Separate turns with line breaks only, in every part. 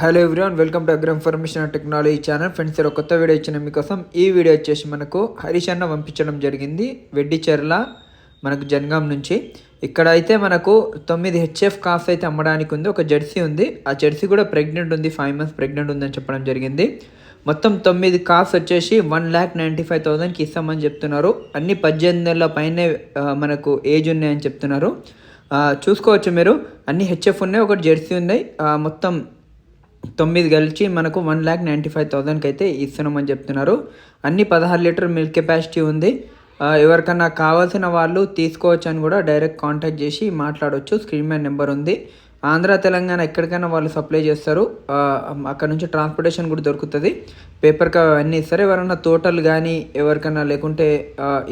Hello everyone welcome to agri information and technology channel. Friends ఒక కొత్త video ఇచ్చిన మీకోసం ఈ వీడియో వచ్చేసి మనకు హరీష్ అన్న పంపించడం జరిగింది వెడ్డిచెర్ల మనకు జనగాం నుంచి. ఇక్కడ అయితే మనకు తొమ్మిది హెచ్ఎఫ్ కాఫ్ అయితే అమ్మడానికి ఉంది ఒక జెర్సీ ఉంది. ఆ జెర్సీ కూడా ప్రెగ్నెంట్ ఉంది ఫైవ్ మంత్స్ ప్రెగ్నెంట్ ఉందని చెప్పడం జరిగింది. మొత్తం తొమ్మిది కాఫ్స్ వచ్చేసి వన్ ల్యాక్ నైంటీ ఫైవ్ థౌసండ్కి ఇస్తామని చెప్తున్నారు. అన్ని పద్దెనిమిది నెలల పైనే మనకు ఏజ్ ఉన్నాయని చెప్తున్నారు. చూసుకోవచ్చు మీరు అన్ని హెచ్ఎఫ్ ఉన్నాయి ఒకటి జెర్సీ ఉన్నాయి మొత్తం తొమ్మిది కలిసి మనకు వన్ ల్యాక్ నైంటీ ఫైవ్ థౌజండ్కి అయితే ఇస్తున్నామని చెప్తున్నారు. అన్ని పదహారు లీటర్ మిల్క్ కెపాసిటీ ఉంది. ఎవరికన్నా కావాల్సిన వాళ్ళు తీసుకోవచ్చు అని కూడా డైరెక్ట్ కాంటాక్ట్ చేసి మాట్లాడవచ్చు స్క్రీన్ మీద నెంబర్ ఉంది. ఆంధ్ర తెలంగాణ ఎక్కడికైనా వాళ్ళు సప్లై చేస్తారు. అక్కడ నుంచి ట్రాన్స్పోర్టేషన్ కూడా దొరుకుతుంది. పేపర్ కా అన్నీ ఇస్తారు. ఎవరైనా తోటలు కానీ ఎవరికైనా లేకుంటే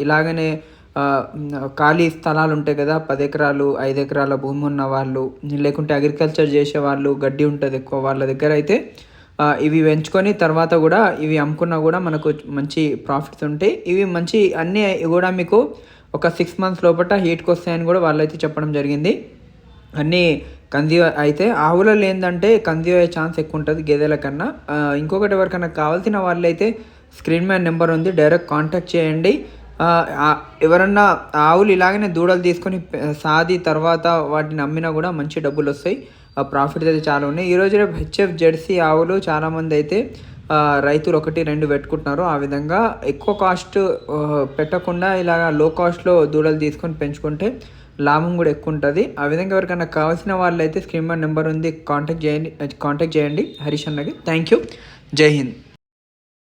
ఇలాగనే ఖాళీ స్థలాలు ఉంటాయి కదా పది ఎకరాలు ఐదు ఎకరాల భూమి ఉన్న వాళ్ళు లేకుంటే అగ్రికల్చర్ చేసే వాళ్ళు గడ్డి ఉంటుంది ఎక్కువ వాళ్ళ దగ్గర అయితే ఇవి పెంచుకొని తర్వాత కూడా ఇవి అమ్ముకున్నా కూడా మనకు మంచి ప్రాఫిట్స్ ఉంటాయి. ఇవి మంచి అన్నీ కూడా మీకు ఒక సిక్స్ మంత్స్ లోపల హీట్కి వస్తాయని కూడా వాళ్ళైతే చెప్పడం జరిగింది. అన్నీ కంది అయితే ఆవులలో ఏంటంటే కంది అయ్యే ఛాన్స్ ఎక్కువ ఉంటుంది గేదెల కన్నా. ఇంకొకటి ఎవరికైనా కావాల్సిన వాళ్ళైతే స్క్రీన్ మ్యాన్ నెంబర్ ఉంది డైరెక్ట్ కాంటాక్ట్ చేయండి. ఎవరన్నా ఆవులు ఇలాగనే దూడలు తీసుకొని సాది తర్వాత వాటిని అమ్మినా కూడా మంచి డబ్బులు వస్తాయి ఆ ప్రాఫిట్ అయితే చాలా ఉన్నాయి. ఈరోజు రేపు హెచ్ఎఫ్ జెర్సీ ఆవులు చాలామంది అయితే రైతులు ఒకటి రెండు పెట్టుకుంటున్నారు. ఆ విధంగా ఎక్కువ కాస్ట్ పెట్టకుండా ఇలాగ లో కాస్ట్లో దూడలు తీసుకొని పెంచుకుంటే లాభం కూడా ఎక్కువ ఉంటుంది. ఆ విధంగా ఎవరికైనా కావాల్సిన వాళ్ళు అయితే స్క్రీన్ మీద నెంబర్ ఉంది. కాంటాక్ట్ చేయండి కాంటాక్ట్ చేయండి. హరీష్ అన్నకి. థ్యాంక్ యూ జై హింద్.